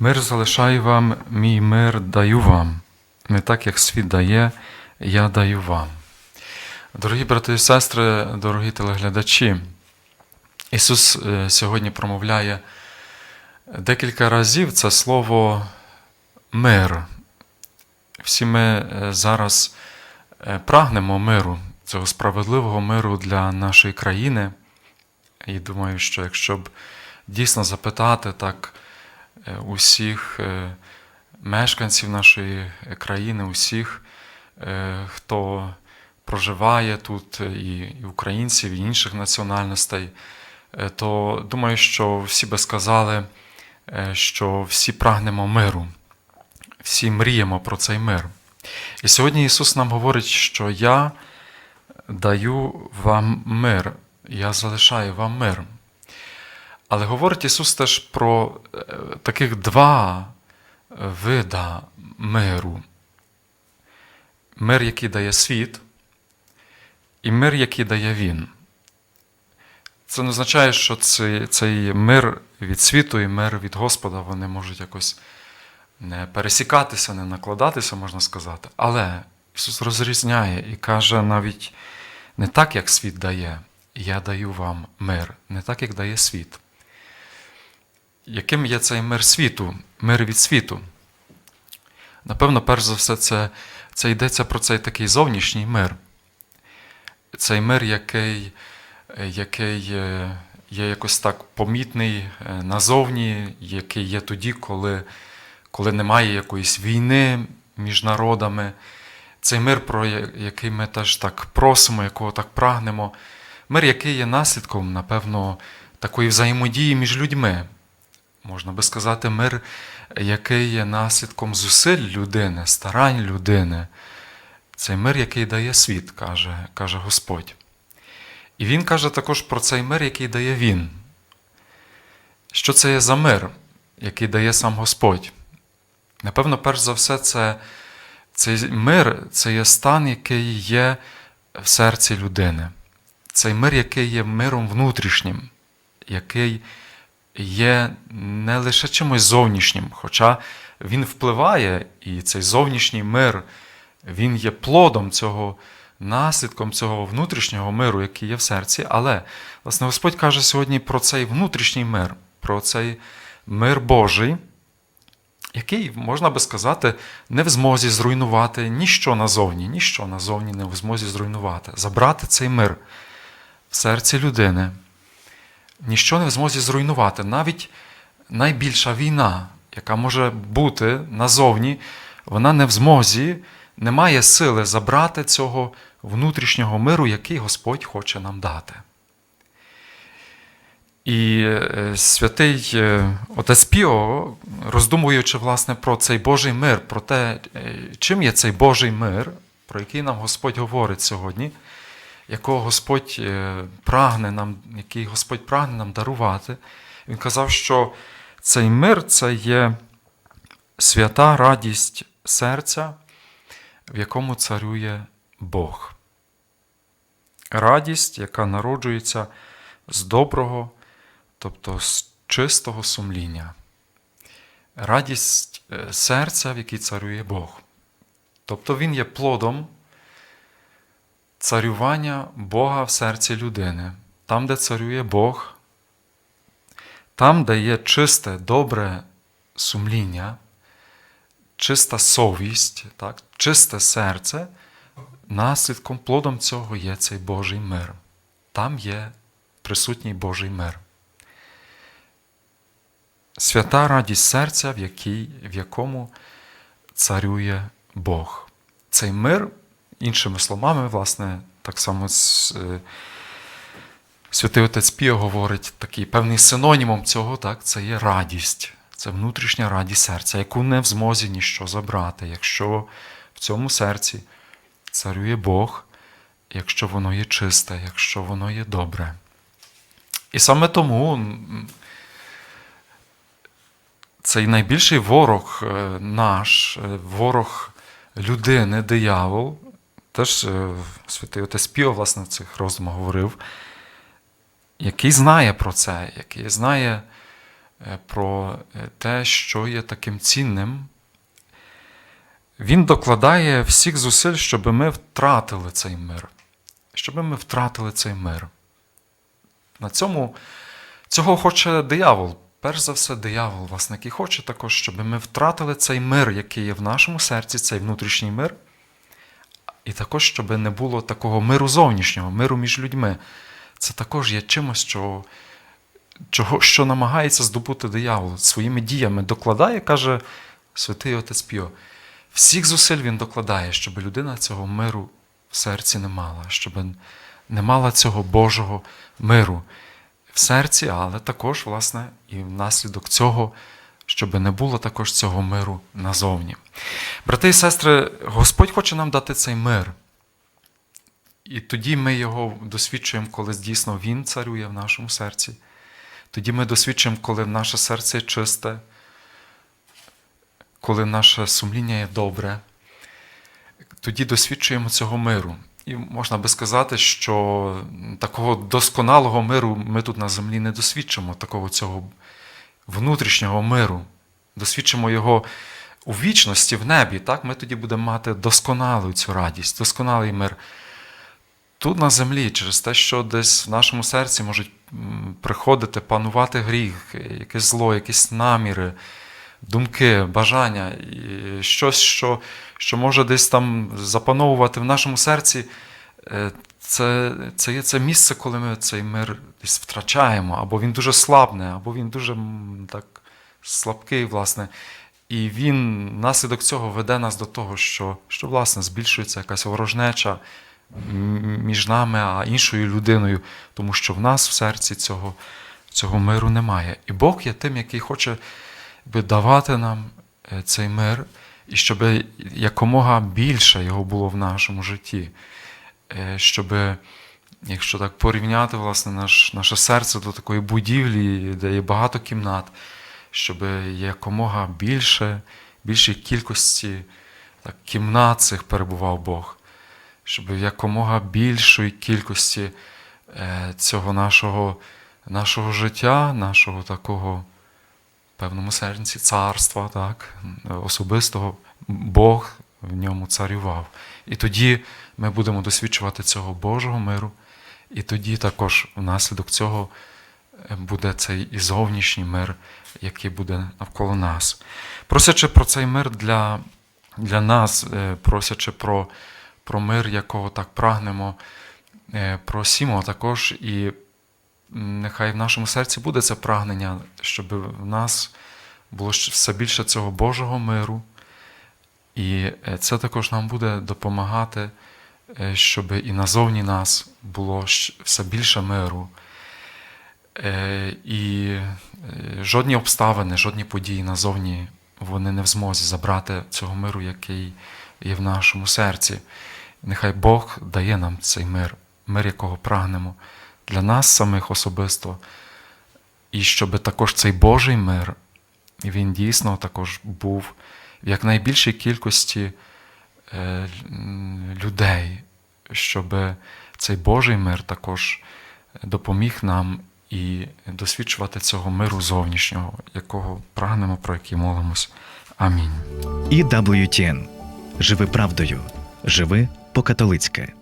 Мир залишаю вам, мій мир даю вам. Не так, як світ дає, я даю вам. Дорогі брати і сестри, дорогі телеглядачі, Ісус е, сьогодні промовляє декілька разів це слово мир. Всі ми е, зараз е, прагнемо миру, цього справедливого миру для нашої країни. І думаю, що якщо б дійсно запитати так усіх е, мешканців нашої країни, усіх, е, хто проживає тут, е, і українців, і інших національностей, е, то думаю, що всі би сказали, е, що всі прагнемо миру, всі мріємо про цей мир. І сьогодні Ісус нам говорить, що я даю вам мир, я залишаю вам мир. Але говорить Ісус теж про е, таких два вида миру. Мир, який дає світ, і мир, який дає Він. Це не означає, що цей, цей мир від світу і мир від Господа вони можуть якось не пересікатися, не накладатися, можна сказати. Але Ісус розрізняє і каже навіть не так, як світ дає, я даю вам мир, не так, як дає світ. Яким є цей мир світу, мир від світу? Напевно, перш за все, це, це йдеться про цей такий зовнішній мир. Цей мир, який, який е, є якось так помітний е, назовні, який є тоді, коли, коли немає якоїсь війни між народами. Цей мир, про який ми теж так просимо, якого так прагнемо. Мир, який є наслідком, напевно, такої взаємодії між людьми. Можна би сказати, мир, який є наслідком зусиль людини, старань людини. Цей мир, який дає світ, каже, каже Господь. І Він каже також про цей мир, який дає Він. Що це є за мир, який дає сам Господь? Напевно, перш за все, це, цей мир це є стан, який є в серці людини. Цей мир, який є миром внутрішнім, який є не лише чимось зовнішнім, хоча він впливає, і цей зовнішній мир, він є плодом цього, наслідком цього внутрішнього миру, який є в серці. Але, власне, Господь каже сьогодні про цей внутрішній мир, про цей мир Божий, який, можна би сказати, не в змозі зруйнувати ніщо назовні, ніщо назовні не в змозі зруйнувати, забрати цей мир в серці людини ніщо не в змозі зруйнувати. Навіть найбільша війна, яка може бути назовні, вона не в змозі, не має сили забрати цього внутрішнього миру, який Господь хоче нам дати. І е, святий е, отець Піо, роздумуючи власне про цей Божий мир, про те, е, чим є цей Божий мир, про який нам Господь говорить сьогодні, якого Господь е, прагне нам, який Господь прагне нам дарувати, він казав, що цей мир це є свята радість серця, в якому царює Бог. Радість, яка народжується з доброго, тобто з чистого сумління. Радість е, серця, в якій царює Бог. Тобто він є плодом царювання Бога в серці людини. Там, де царює Бог, там, де є чисте, добре сумління, чиста совість, так, чисте серце, наслідком плодом цього є цей Божий мир. Там є присутній Божий мир. Свята радість серця, в, якій, в якому царює Бог. Цей мир, іншими словами, власне, так само е, Святий Отець Піо говорить, такий певний синонімом цього, так, це є радість, це внутрішня радість серця, яку не в змозі ніщо забрати, якщо в цьому серці царює Бог, якщо воно є чисте, якщо воно є добре. І саме тому цей найбільший ворог е, наш, е, ворог людини, диявол, теж е, святий Отець Піо, власне, цих роздумах говорив, який знає про це, який знає е, про е, те, що є таким цінним. Він докладає всіх зусиль, щоб ми втратили цей мир. Щоб ми втратили цей мир. На цьому цього хоче диявол. Перш за все, диявол, власне, який хоче також, щоб ми втратили цей мир, який є в нашому серці, цей внутрішній мир. І також, щоб не було такого миру зовнішнього, миру між людьми. Це також є чимось, що, чого, що намагається здобути диявол своїми діями. Докладає, каже святий отець Піо. Всіх зусиль він докладає, щоб людина цього миру в серці не мала, щоб не мала цього Божого миру в серці, але також, власне, і внаслідок цього, щоб не було також цього миру назовні. Брати і сестри, Господь хоче нам дати цей мир. І тоді ми його досвідчуємо, коли дійсно Він царює в нашому серці. Тоді ми досвідчуємо, коли наше серце чисте, коли наше сумління є добре, тоді досвідчуємо цього миру. І можна би сказати, що такого досконалого миру ми тут на землі не досвідчимо, такого цього внутрішнього миру. Досвідчимо його у вічності, в небі. Так? Ми тоді будемо мати досконалу цю радість, досконалий мир. Тут на землі, через те, що десь в нашому серці можуть приходити, панувати гріх, якесь зло, якісь наміри, думки, бажання, і щось, що, що може десь там запановувати в нашому серці, е, це, це є це місце, коли ми цей мир десь втрачаємо, або він дуже слабне, або він дуже так слабкий, власне. І він внаслідок цього веде нас до того, що, що власне збільшується якась ворожнеча між нами а іншою людиною, тому що в нас в серці цього, цього миру немає. І Бог є тим, який хоче би давати нам е, цей мир, і щоб якомога більше його було в нашому житті. Е, Щоб, якщо так порівняти власне, наш, наше серце до такої будівлі, де є багато кімнат, щоб якомога більше, більшій кількості так, кімнат цих перебував Бог, щоб якомога більшої кількості е, цього нашого, нашого життя, нашого такого в певному сенсі царства, так, особистого. Бог в ньому царював. І тоді ми будемо досвідчувати цього Божого миру, і тоді також внаслідок цього е, буде цей і зовнішній мир, який буде навколо нас. Просячи про цей мир для, для нас, е, просячи про, про мир, якого так прагнемо, е, просімо також і нехай в нашому серці буде це прагнення, щоб в нас було все більше цього Божого миру. І е, це також нам буде допомагати, е, щоб і назовні нас було все більше миру. Е, І жодні обставини, жодні події назовні вони не в змозі забрати цього миру, який є в нашому серці. Нехай Бог дає нам цей мир, мир, якого прагнемо для нас самих особисто, і щоб також цей Божий мир, він дійсно також був в якнайбільшій кількості е, людей, щоб цей Божий мир також допоміг нам і досвідчувати цього миру зовнішнього, якого прагнемо, про який молимось. Амінь. І WTN. Живи правдою. Живи по-католицьки.